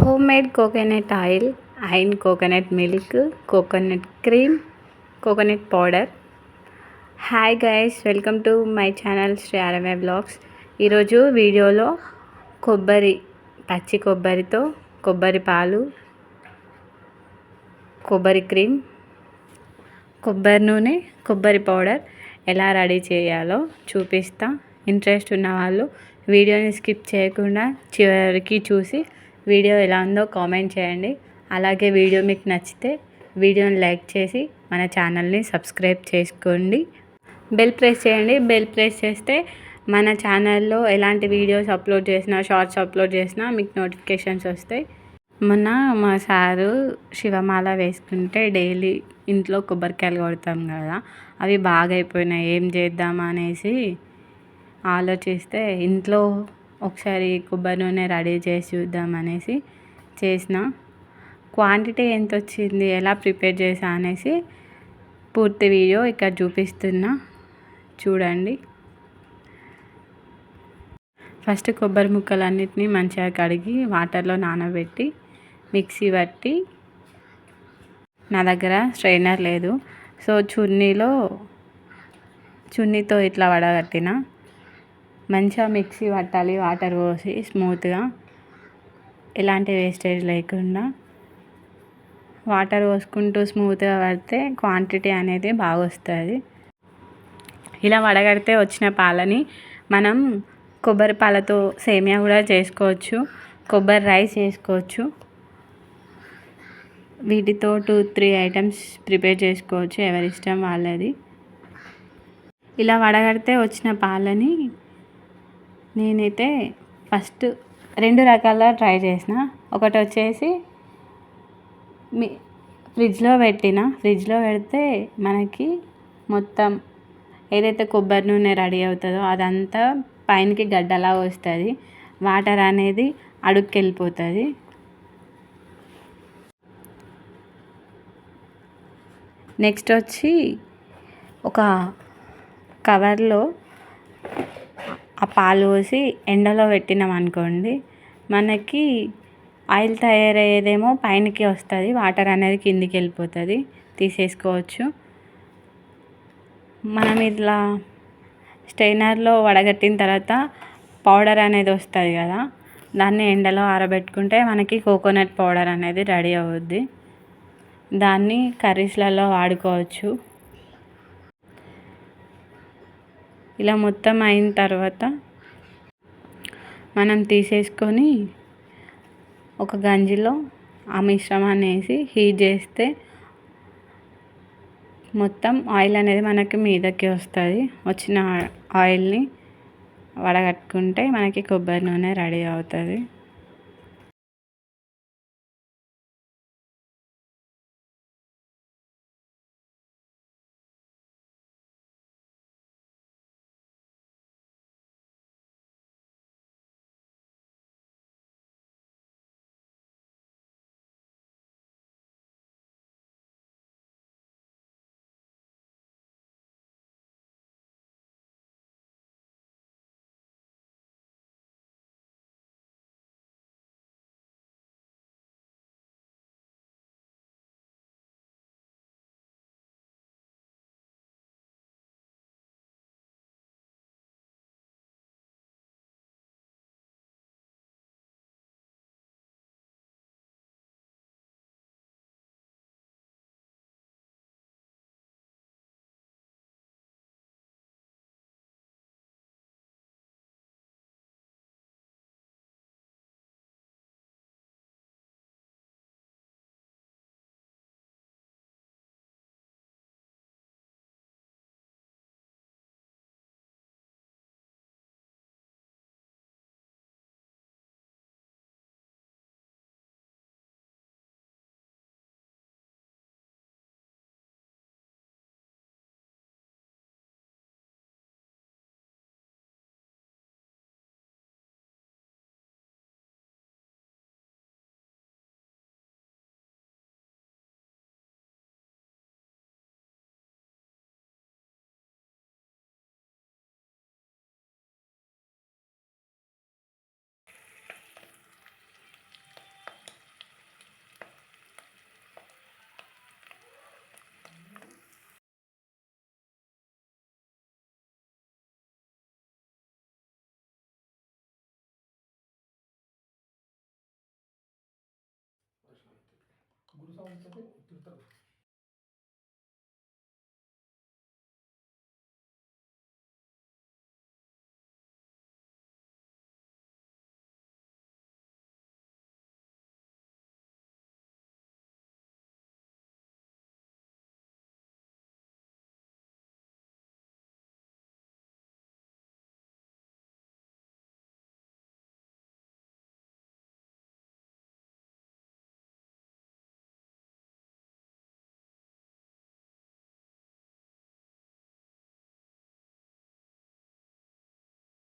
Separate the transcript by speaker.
Speaker 1: Home made coconut oil and coconut milk coconut cream coconut powder. Hi guys welcome to my channel Sri Arave blogs. ఈరోజు వీడియోలో కొబ్బరి పచ్చి కొబ్బరితో కొబ్బరి పాలు కొబ్బరి క్రీమ్ కొబ్బరి నూనె కొబ్బరి పౌడర్ ఎలా రెడీ చేయాలో చూపిస్తా. ఇంట్రెస్ట్ ఉన్న వాళ్ళు వీడియోని స్కిప్ చేయకుండా చివరికి చూసి వీడియో ఎలా ఉందో కామెంట్ చేయండి. అలాగే వీడియో మీకు నచ్చితే వీడియోని లైక్ చేసి మన ఛానల్ని సబ్స్క్రైబ్ చేసుకోండి. బెల్ ప్రెస్ చేయండి. బెల్ ప్రెస్ చేస్తే మన ఛానల్లో ఎలాంటి వీడియోస్ అప్లోడ్ చేసినా షార్ట్స్ అప్లోడ్ చేసినా మీకు నోటిఫికేషన్స్ వస్తాయి. మొన్న మా సారు శివమాల వేసుకుంటే డైలీ ఇంట్లో కొబ్బరికాయలు కొడతాం కదా అవి బాగా అయిపోయినాయి ఏం చేద్దామనేసి ఆలోచిస్తే ఇంట్లో ఒకసారి కొబ్బరి నూనె రెడీ చేసి చూద్దాం అనేసి చేసిన. క్వాంటిటీ ఎంత వచ్చింది ఎలా ప్రిపేర్ చేసా అనేసి పూర్తి వీడియో ఇక్కడ చూపిస్తున్నా. చూడండి. ఫస్ట్ కొబ్బరి ముక్కలన్నిటిని మంచిగా కడిగి వాటర్లో నానబెట్టి మిక్సీ పట్టి నా దగ్గర స్ట్రైనర్ లేదు. సో చున్నీలో చున్నీతో ఇట్లా వడగట్టిన. మంచిగా మిక్సీ పట్టాలి వాటర్ పోసి స్మూత్గా. ఎలాంటి వేస్టేజ్ లేకుండా. వాటర్ పోసుకుంటూ స్మూత్గా పడితే క్వాంటిటీ అనేది బాగా వస్తుంది ఇలా వడగడితే వచ్చిన పాలని మనం కొబ్బరి పాలతో సేమియా కూడా చేసుకోవచ్చు కొబ్బరి రైస్ చేసుకోవచ్చు. వీటితో టూ త్రీ ఐటమ్స్ ప్రిపేర్ చేసుకోవచ్చు ఎవరి ఇష్టం వాళ్ళది. ఇలా వడగడితే వచ్చిన పాలని నేనైతే ఫస్ట్ రెండు రకాల ట్రై చేసిన. ఒకటి వచ్చేసి మీ ఫ్రిడ్జ్లో పెట్టిన. ఫ్రిడ్జ్లో పెడితే మనకి మొత్తం ఏదైతే కొబ్బరి నూనె రెడీ అవుతుందో అదంతా పైనకి గడ్డలా వస్తుంది. వాటర్ అనేది అడుక్కెళ్ళిపోతుంది నెక్స్ట్ వచ్చి ఒక కవర్లో ఆ పాలు పోసి ఎండలో పెట్టినాం అనుకోండి మనకి ఆయిల్ తయారయ్యేదేమో పైనకి వస్తుంది వాటర్ అనేది కిందికి వెళ్ళిపోతుంది తీసేసుకోవచ్చు. మనం ఇట్లా స్టెయినర్లో వడగట్టిన తర్వాత పౌడర్ అనేది వస్తుంది కదా దాన్ని ఎండలో ఆరబెట్టుకుంటే మనకి కోకోనట్ పౌడర్ అనేది రెడీ అవుద్ది. దాన్ని కర్రీస్లలో వాడుకోవచ్చు. ఇలా మొత్తం అయిన తర్వాత మనం తీసేసుకొని ఒక గంజిలో ఆ మిశ్రమాన్ని వేసి హీట్ చేస్తే మొత్తం ఆయిల్ అనేది మనకి మీదకి వస్తుంది. వచ్చిన ఆయిల్ని వడగట్టుకుంటే మనకి కొబ్బరి నూనె రెడీ అవుతుంది.
Speaker 2: చూసామంటే తిరుగుతారు